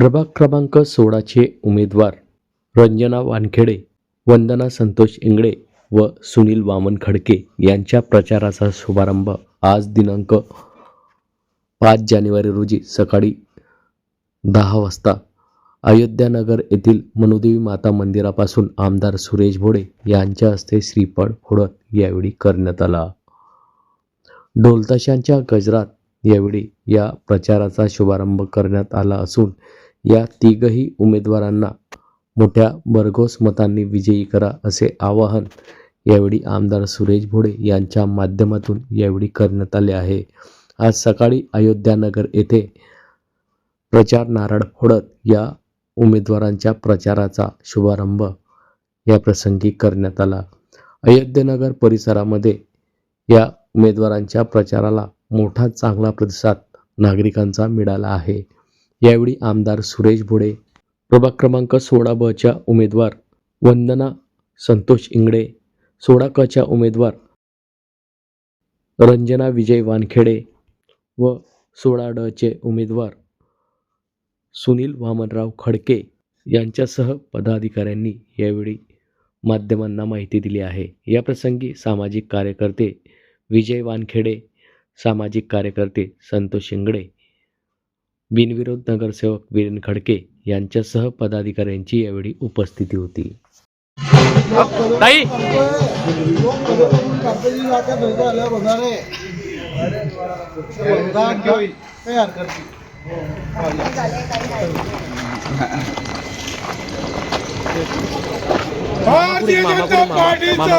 प्रभाग क्रमांक सोळाचे उमेदवार रंजना वानखेडे वंदना संतोष इंगळे व सुनील वामन खडके यांच्या प्रचाराचा शुभारंभ आज दिनांक पाच जानेवारी रोजी सकाळी दहा वाजता अयोध्यानगर येथील मनुदेवी माता मंदिरापासून आमदार सुरेश भोडे यांच्या हस्ते श्रीफळ फोडत यावेळी करण्यात आला. ढोलताशांच्या गजरात यावेळी या प्रचाराचा शुभारंभ करण्यात आला असून या तिघही उमेदवारांना मोठ्या भरघोस मतांनी विजयी करा असे आवाहन यावेळी आमदार सुरेश भोडे यांच्या माध्यमातून यावेळी करण्यात आले आहे. आज सकाळी अयोध्यानगर येथे प्रचार नारळ फोडत या उमेदवारांच्या प्रचाराचा शुभारंभ या प्रसंगी करण्यात आला. अयोध्यनगर परिसरामध्ये या उमेदवारांच्या प्रचाराला मोठा चांगला प्रतिसाद नागरिकांचा मिळाला आहे. यावेळी आमदार सुरेश भोडे प्रभाग क्रमांक सोळा बच्या उमेदवार वंदना संतोष इंगडे सोळा कच्या उमेदवार रंजना विजय वानखेडे व सोळा डचे उमेदवार सुनील वामनराव खडके यांच्यासह पदाधिकाऱ्यांनी यावेळी माध्यमांना माहिती दिली आहे. याप्रसंगी सामाजिक कार्यकर्ते विजय वानखेडे सामाजिक कार्यकर्ते संतोष शिंगडे बिनविरोध नगरसेवक वीरेन खडके यांच्यासह पदाधिकाऱ्यांची यावेळी उपस्थिती होती. ताई! काही हरकत नाही भारतीय जनता पार्टीचा!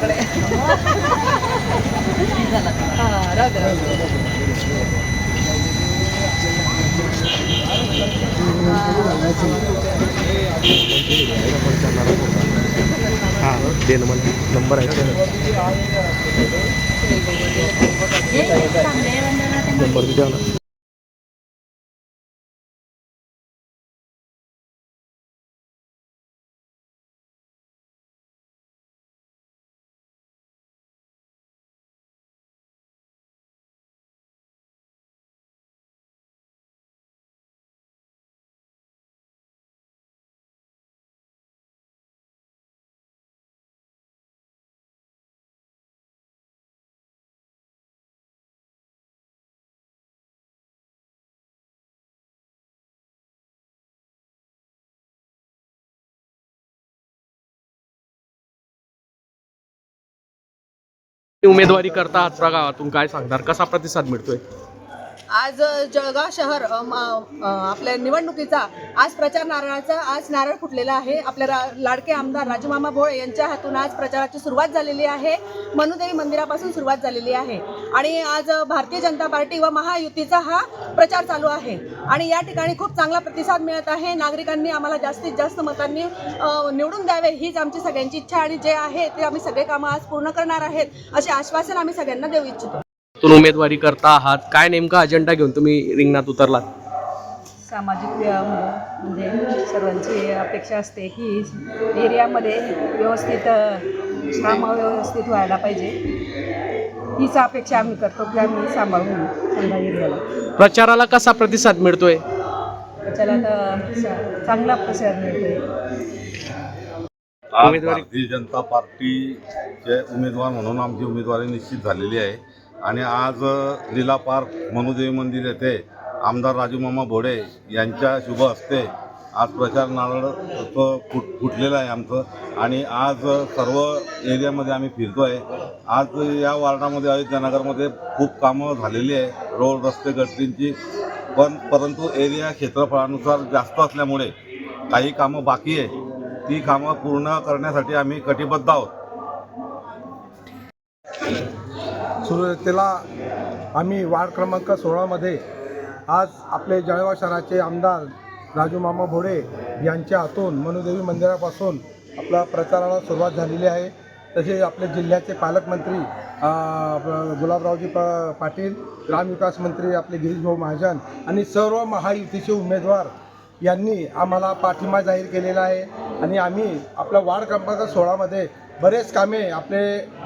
गेले हां दे ना मला नंबर आहे का नंबर द्या ना उमेदवारी करता आज गावातून काय सांगणार? कसा प्रतिसाद मिळतोय? आज जळगाव शहर आपल्या निवडणुकीचा आज प्रचार नारळाचा आज नारळ फुटलेला आहे. आपल्या रा- लाडके आमदार राजूमामा भोळे यांच्या हातून आज प्रचाराची सुरुवात झालेली आहे. मनुदेवी मंदिरापासून सुरुवात झालेली आहे. आणि आज भारतीय जनता पार्टी व महायुतीचा हा प्रचार चालू आहे. आणि या ठिकाणी खूप चांगला प्रतिसाद मिळत आहे. नागरिकांनी आम्हाला जास्तीत जास्त मतांनी निवडून द्यावे हीच आमची सगळ्यांची इच्छा आणि जे आहे ते आम्ही सगळे कामं आज पूर्ण करणार आहेत असे आश्वासन आम्ही सगळ्यांना देऊ इच्छितो. तुम्ही उमेदवारी करता आहात. काय नेमका अजेंडा घेऊन तुम्ही रिंगणात उतरलात? सामाजिक म्हणजे सर्वांची अपेक्षा असते की एरियामध्ये व्यवस्थित कामं व्यवस्थित व्हायला पाहिजे. हीच अपेक्षा आम्ही करतो की आम्ही सांभाळून समजा एरियाला प्रचाराला कसा प्रतिसाद मिळतोय? त्याला तर चा- चांगला प्रसार मिळतोय. आज उमेदवारी- भारतीय जनता पार्टीचे उमेदवार म्हणून आमची उमेदवारी निश्चित झालेली आहे. आणि आज लीला पार्क मनुदेवी मंदिर येथे आमदार राजूमामा भोडे यांच्या शुभ हस्ते आज प्रचार नारळचं फुट फुटलेलं आहे आमचं. आणि आज सर्व एरियामध्ये आम्ही फिरतो आहे आज या वार्डामध्ये अयोध्यानगरमध्ये खूप कामं झालेली आहे. रोड रस्ते गटरींची पण परंतु एरिया क्षेत्रफळानुसार जास्त असल्यामुळे काही कामं बाकी आहे. ती कामं पूर्ण करण्यासाठी आम्ही कटिबद्ध आहोत. सुरुवातीला आम्ही वार्ड क्रमांक सोळामध्ये आज आपले जळगाव शहराचे आमदार राजू मामा भोडे यांच्या हातून मनुदेवी मंदिरापासून आपला प्रचाराला सुरुवात झालेली आहे. तसेच आपले जिल्ह्याचे पालकमंत्री गुलाबरावजी प पाटील ग्रामविकास मंत्री आपले गिरीशभाऊ महाजन आणि सर्व महायुतीचे उमेदवार यांनी आम्हाला पाठिंबा जाहीर केलेला आहे. आणि आम्ही आपला वार्ड क्रमांक सोळामध्ये बरेच कामे आपले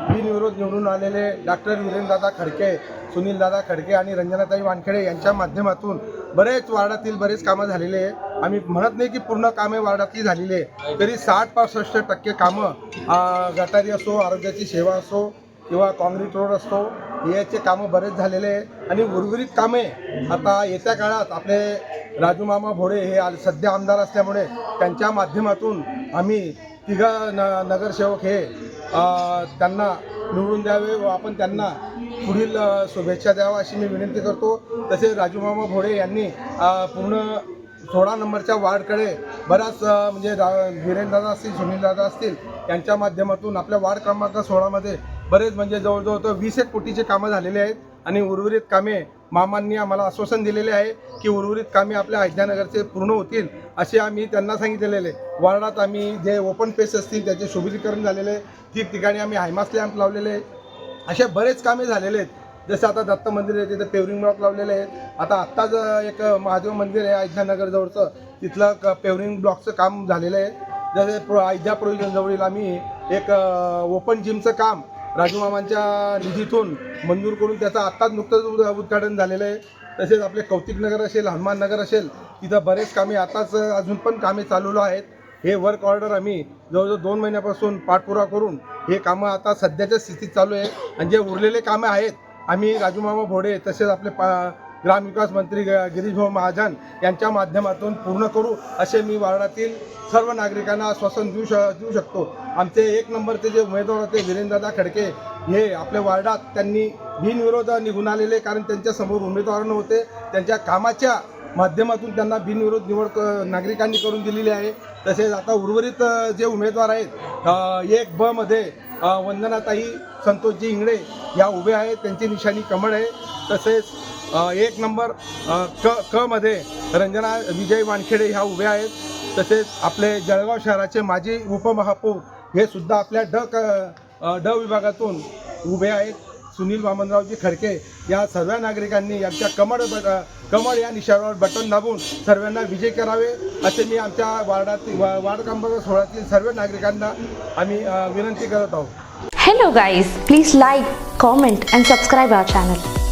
बिनविरोध निवडून आलेले डॉक्टर वीरेंद्रदादा खडके सुनीलदादा खडके आणि रंजनाताई वानखेडे यांच्या माध्यमातून बरेच वार्डातील बरेच कामं झालेले आहे. आम्ही म्हणत नाही की पूर्ण कामे वार्डातली झालेली आहे. तरी साठ पासष्ट टक्के कामं गटारी असो आरोग्याची सेवा असो किंवा काँक्रीट रोड असतो याचे कामं बरेच झालेले आहे. आणि उर्वरित कामे आता येत्या काळात आपले राजू मामा भोडे हे आ- सध्या आमदार असल्यामुळे त्यांच्या माध्यमातून आम्ही तिघा न नगरसेवक हे त्यांना निवडून द्यावे व आपण त्यांना पुढील शुभेच्छा द्यावा अशी मी विनंती करतो. तसेच राजूमामा भोळे यांनी पूर्ण सोळा नंबरच्या वार्डकडे बराच म्हणजे रा वीरेंद्रदादा असतील सुनीलदादा असतील यांच्या माध्यमातून आपल्या वार्ड क्रमांक सोळामध्ये बरेच म्हणजे जवळजवळ तर वीस एक कोटीचे कामं झालेले आहेत. आणि उर्वरित कामे मामांनी आम्हाला आश्वासन दिलेले आहे की उर्वरित कामे आपल्या अयोध्यानगरचे पूर्ण होतील असे आम्ही त्यांना सांगितलेले. आहे. वार्डात आम्ही जे ओपन पेस असतील त्याचे सुशोभीकरण झालेले आहे. ठिकठिकाणी आम्ही हायमास लॅम्प लावलेले आहे असे बरेच कामे झालेले आहेत. जसं आता दत्त मंदिर आहे तिथं पेवरिंग ब्लॉक लावलेले आहेत. आता आत्ताच एक महादेव मंदिर आहे अयोध्यानगरजवळचं तिथलं क पेवरिंग ब्लॉकचं काम झालेलं आहे. जसे प्रो अयोध्या प्रोविजन जवळील आम्ही एक ओपन जिमचं काम राजूमामांच्या निधीतून मंजूर करून त्याचं आत्ताच नुकतंच उद- उद्घाटन झालेलं आहे. तसेच आपले कौतिक नगर असेल हनुमान नगर असेल तिथं बरेच कामे आताच अजून पण कामे चालवलो आहेत. हे वर्क ऑर्डर आम्ही जवळजवळ दोन महिन्यापासून पाठपुरा करून हे कामं आता सध्याच्या स्थितीत चालू आहे. आणि जे उरलेले कामं आहेत आम्ही राजूमामा भोडे तसेच आपले पा ग्रामविकास मंत्री ग- गिरीशभाऊ महाजन यांच्या माध्यमातून पूर्ण करू असे मी वार्डातील सर्व नागरिकांना आश्वासन देऊ श देऊ शकतो. आमचे एक नंबरचे जे उमेदवार होते वीरेंद्रदा खडके हे आपल्या वार्डात त्यांनी बिनविरोध निघून आलेले कारण त्यांच्यासमोर उमेदवार नव्हते. त्यांच्या कामाच्या माध्यमातून त्यांना बिनविरोध निवड क- नागरिकांनी करून दिलेली आहे. तसेच आता उर्वरित जे उमेदवार आहेत एक ब मध्ये वंदनाताई संतोषजी इंगळे या उभे आहेत. त्यांची निशाणी कमळ आहे. तसेच एक नंबर क क मध्ये रंजना विजय वानखेडे ह्या उभ्या आहेत. तसेच आपले जळगाव शहराचे माजी उपमहापौर हे सुद्धा आपल्या ड क ड विभागातून उभे आहेत. सुनील वामनरावजी खडके या सर्व नागरिकांनी आमच्या कमळ बट कमळ या निशाणावर बटन दाबून सर्वांना विजय करावे असे मी आमच्या वार्डातील वार्ड क्रमांक सोळातील सर्व नागरिकांना आम्ही विनंती करत आहोत. Hello guys please like comment and subscribe our channel